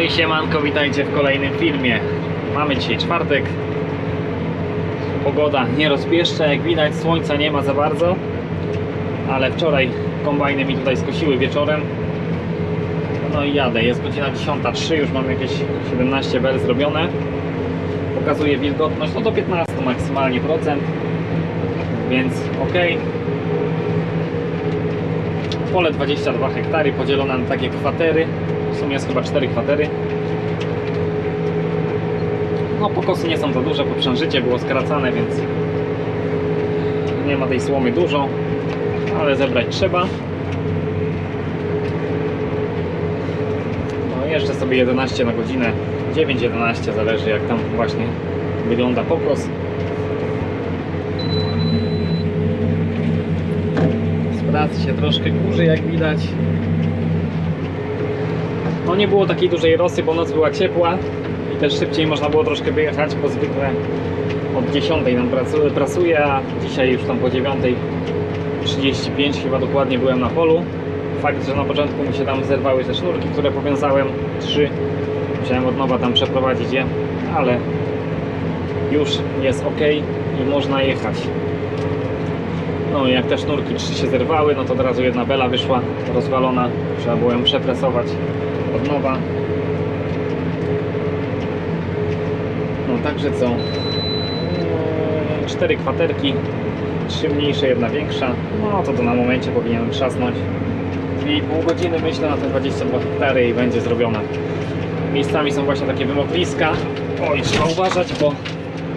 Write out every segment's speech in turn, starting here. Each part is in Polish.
No i siemanko, witajcie w kolejnym filmie. Mamy dzisiaj czwartek. Pogoda nie rozpieszcza, jak widać słońca nie ma za bardzo. Ale wczoraj kombajny mi tutaj skosiły wieczorem. No i jadę, jest godzina 10.03, już mam jakieś 17 bel zrobione. Pokazuje wilgotność, no do 15 maksymalnie procent. Więc ok. Pole 22 hektary podzielone na takie kwatery. W sumie jest chyba 4 kwatery. No pokosy nie są za duże, bo przężycie było skracane, więc nie ma tej słomy dużo, ale zebrać trzeba. No jeżdżę sobie 11 na godzinę, 9-11 zależy jak tam właśnie wygląda pokos. Pracy się troszkę kurzy jak widać. No nie było takiej dużej rosy, bo noc była ciepła i też szybciej można było troszkę wyjechać, bo zwykle od 10 nam pracuje, a dzisiaj już tam po 9.35 chyba dokładnie byłem na polu. Fakt, że na początku mi się tam zerwały te sznurki, które powiązałem, trzy. Musiałem od nowa tam przeprowadzić je, ale już jest ok i można jechać. No jak te sznurki trzy się zerwały, no to od razu jedna bela wyszła rozwalona. Trzeba było ją przepresować od nowa. No także co? Eee, Cztery kwaterki, trzy mniejsze, jedna większa. No to to na momencie powinienem trzasnąć. I pół godziny myślę na te 22 hektary i będzie zrobione. Miejscami są właśnie takie wymokliska. Oj, trzeba uważać, bo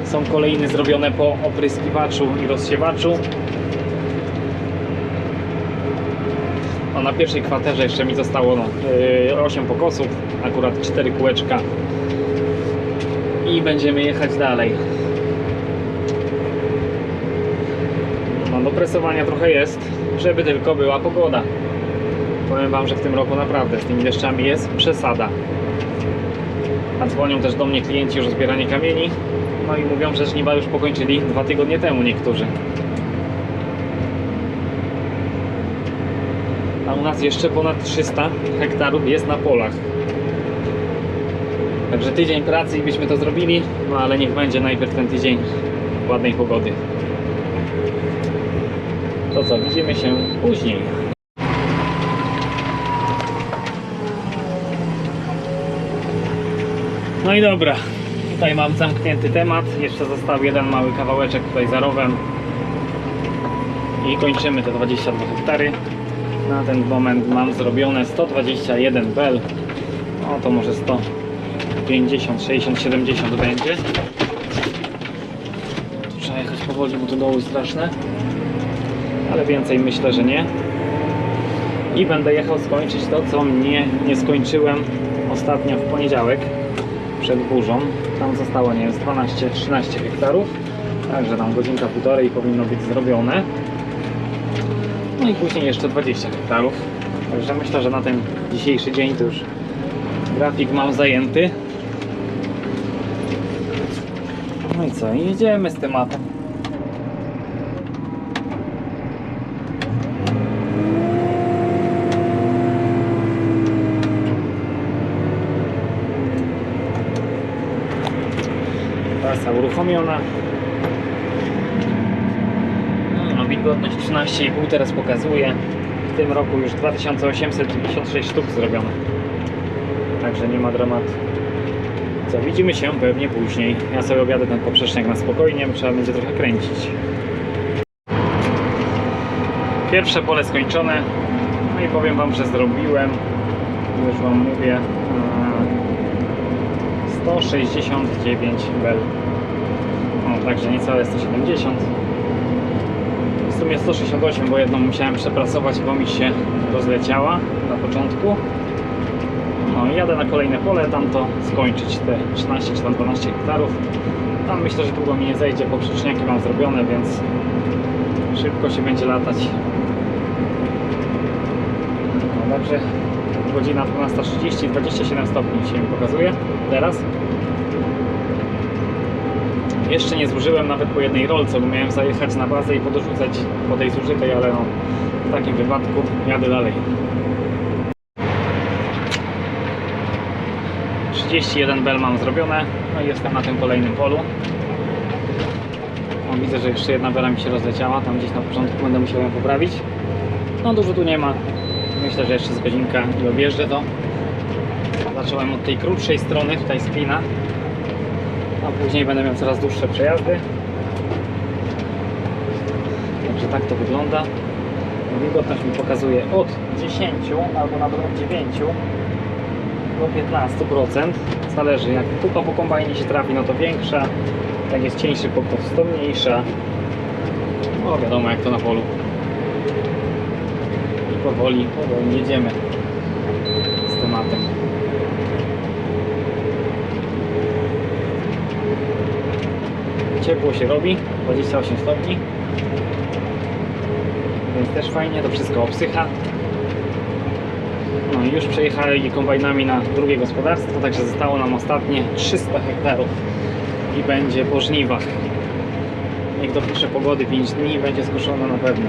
są kolejny zrobione po opryskiwaczu i rozsiewaczu. Na pierwszej kwaterze jeszcze mi zostało no, yy, 8 pokosów, akurat 4 kółeczka i będziemy jechać dalej. No do presowania trochę jest, żeby tylko była pogoda. Powiem Wam, że w tym roku naprawdę z tymi deszczami jest przesada. A dzwonią też do mnie klienci już o zbieranie kamieni. No i mówią, że żniwa już pokończyli dwa tygodnie temu niektórzy. A u nas jeszcze ponad 300 hektarów jest na polach. Także tydzień pracy i byśmy to zrobili, no ale niech będzie najpierw ten tydzień ładnej pogody. To co, widzimy się później. No i dobra, tutaj mam zamknięty temat. Jeszcze został jeden mały kawałeczek tutaj za rowem. I kończymy te 22 hektary. Na ten moment mam zrobione 121 bel. No to może 150, 60, 70 będzie. Tu trzeba jechać powoli, bo tu doły straszne. Ale więcej myślę, że nie. I będę jechał skończyć to, co mnie nie skończyłem ostatnio w poniedziałek przed burzą. Tam zostało, nie wiem, z 12-13 hektarów. Także tam godzinka, półtorej powinno być zrobione. No i później jeszcze 20 hektarów. Także myślę, że na ten dzisiejszy dzień to już grafik mam zajęty. No i co? I jedziemy z tematem. Trasa uruchomiona. No, wilgotność 13,5 teraz pokazuje. W tym roku już 2896 sztuk zrobione. Także nie ma dramatu. Co, widzimy się pewnie później. Ja sobie objadę ten poprzeczniak na spokojnie, trzeba będzie trochę kręcić. Pierwsze pole skończone. No i powiem Wam, że zrobiłem, już Wam mówię, e, 169 bel. O, także niecałe 170 w sumie 168, bo jedną musiałem przepracować, bo mi się rozleciała na początku. No jadę na kolejne pole, tam to skończyć te 13 czy tam 12 hektarów. Tam myślę, że długo mi nie zejdzie, bo przyczniaki mam zrobione, więc szybko się będzie latać. No dobrze, godzina 12.30, 27 stopni się mi pokazuje teraz. Jeszcze nie zużyłem nawet po jednej rolce, bo miałem zajechać na bazę i podrzucać po tej zużytej, ale no, w takim wypadku jadę dalej. 31 bel mam zrobione. No i jestem na tym kolejnym polu. O, widzę, że jeszcze jedna bela mi się rozleciała. Tam gdzieś na początku będę musiał ją poprawić. No dużo tu nie ma. Myślę, że jeszcze z godzinka i objeżdżę to. Zacząłem od tej krótszej strony, tutaj z klina. A później będę miał coraz dłuższe przejazdy. Także tak to wygląda. Wilgotność mi pokazuje od 10 albo nawet od 9 do 15%. Zależy jak kupa po kombajnie się trafi, no to większa. Jak jest cieńszy pokos, to mniejsza. No wiadomo jak to na polu. I powoli, powoli jedziemy z tematem. Ciepło się robi, 28 stopni. Więc też fajnie, to wszystko obsycha. No już przejechali kombajnami na drugie gospodarstwo, także zostało nam ostatnie 300 hektarów i będzie po żniwach. Niech dopisze pogody 5 dni będzie skoszone na pewno.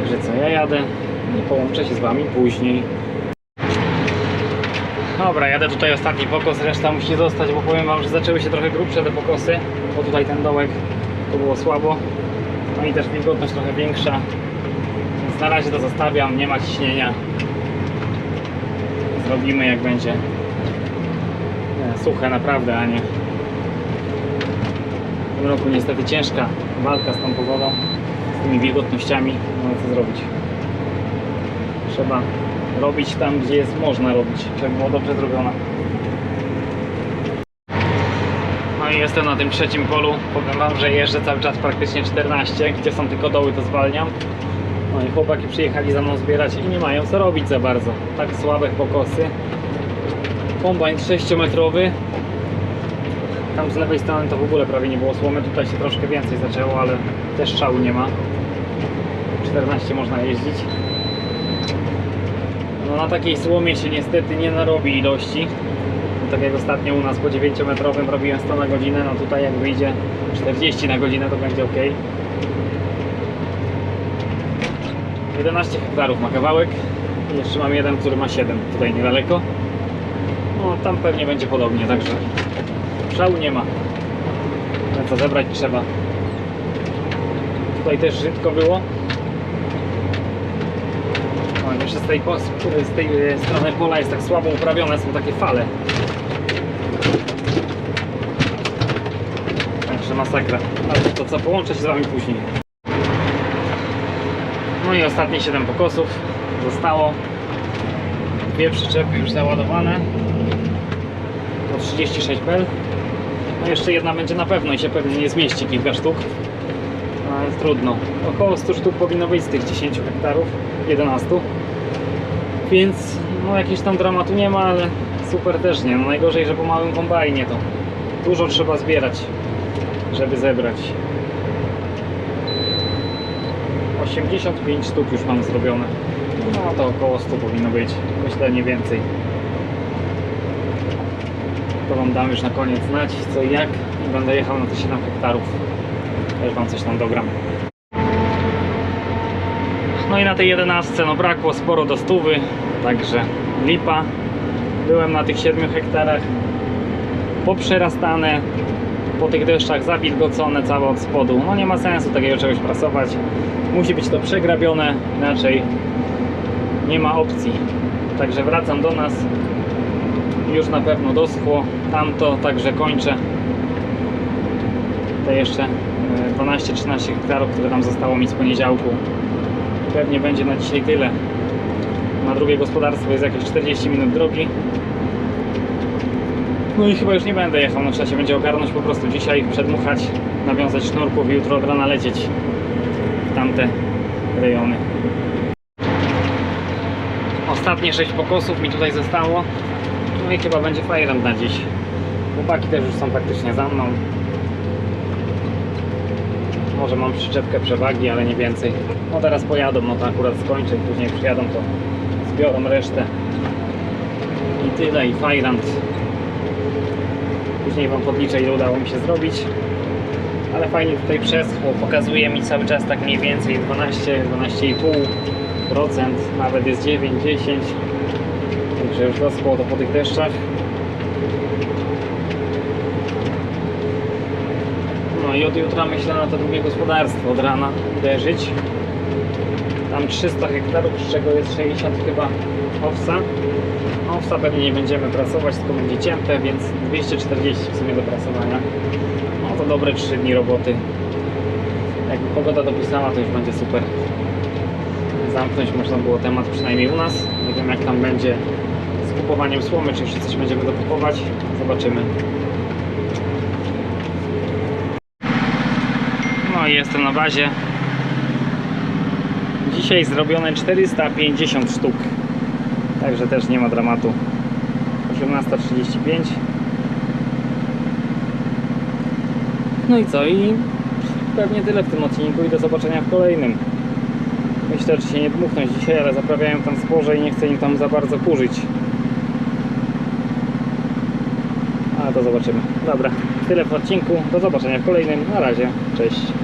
Także co, ja jadę połączę się z Wami później. Dobra, jadę tutaj ostatni pokos, reszta musi zostać, bo powiem Wam, że zaczęły się trochę grubsze te pokosy, bo tutaj ten dołek to było słabo. No i też wilgotność trochę większa, więc na razie to zostawiam, nie ma ciśnienia. Zrobimy jak będzie suche naprawdę, a nie w tym roku niestety ciężka walka z tą pogodą, z tymi wilgotnościami, no co zrobić. Trzeba robić tam, gdzie jest można robić, żeby było dobrze zrobione. No i jestem na tym trzecim polu. Powiem Wam, że jeżdżę cały czas praktycznie 14. Gdzie są tylko doły, to zwalniam. No i chłopaki przyjechali za mną zbierać i nie mają co robić za bardzo. Tak słabe pokosy. Kombajn 6-metrowy. Tam z lewej strony to w ogóle prawie nie było słomy. Tutaj się troszkę więcej zaczęło, ale też szału nie ma. 14 można jeździć. No na takiej słomie się niestety nie narobi ilości. No, tak jak ostatnio u nas po 9-metrowym robiłem 100 na godzinę, no tutaj jak wyjdzie 40 na godzinę to będzie ok. 11 hektarów ma kawałek. Jeszcze mam jeden, który ma 7 tutaj niedaleko. No tam pewnie będzie podobnie, także szału nie ma. Ale co zebrać trzeba. Tutaj też żydko było. Jeszcze z tej, z tej e, strony pola jest tak słabo uprawione, są takie fale. Także masakra. Ale to co, połączę się z Wami później. No i ostatnie 7 pokosów zostało. Dwie przyczepy już załadowane. Po 36 bel. No jeszcze jedna będzie na pewno i się pewnie nie zmieści kilka sztuk. No, ale trudno. Około 100 sztuk powinno być z tych 10 hektarów, 11. Więc no jakiegoś tam dramatu nie ma, ale super też nie. No najgorzej, że po małym kombajnie to dużo trzeba zbierać, żeby zebrać. 85 sztuk już mam zrobione. No to około 100 powinno być. Myślę nie więcej. To Wam dam już na koniec znać co i jak i będę jechał na te 7 hektarów. Też Wam coś tam dogram. No i na tej 11 no brakło sporo do stówy, także lipa. Byłem na tych 7 hektarach poprzerastane, po tych deszczach zawilgocone całe od spodu. No nie ma sensu takiego czegoś prasować. Musi być to przegrabione, inaczej nie ma opcji. Także wracam do nas. Już na pewno doschło tamto, także kończę te jeszcze e, 12-13 hektarów, które tam zostało mi z poniedziałku. Pewnie będzie na dzisiaj tyle. Na drugie gospodarstwo jest jakieś 40 minut drogi. No i chyba już nie będę jechał, no trzeba się będzie ogarnąć po prostu dzisiaj, przedmuchać, nawiązać sznurków i jutro od rana lecieć w tamte rejony. Ostatnie 6 pokosów mi tutaj zostało. No i chyba będzie fajerem na dziś. Chłopaki też już są praktycznie za mną. Może mam przyczepkę przewagi, ale nie więcej. No teraz pojadą, no to akurat skończę później przyjadą, to zbiorą resztę. I tyle, i fajrant. Później Wam podliczę, ile udało mi się zrobić. Ale fajnie tutaj przeschło, pokazuje mi cały czas tak mniej więcej 12, 12,5%, nawet jest 9, 10. Także już doschło to po tych deszczach. I od jutra myślę na to drugie gospodarstwo od rana uderzyć. Tam 300 hektarów, z czego jest 60 chyba owsa. Owsa pewnie nie będziemy prasować, tylko będzie cięte, więc 240 w sumie do prasowania. No to dobre 3 dni roboty. Jakby pogoda dopisała, to już będzie super. Zamknąć można było temat przynajmniej u nas. Nie wiem jak tam będzie z kupowaniem słomy, czy jeszcze coś będziemy dokupować. Zobaczymy. No i jestem na bazie. Dzisiaj zrobione 450 sztuk. Także też nie ma dramatu. 18.35. No i co? I pewnie tyle w tym odcinku i do zobaczenia w kolejnym. Myślę, że się nie dmuchnąć dzisiaj, ale zaprawiają tam zboże i nie chcę im tam za bardzo kurzyć. Ale to zobaczymy. Dobra, tyle w odcinku. Do zobaczenia w kolejnym. Na razie. Cześć.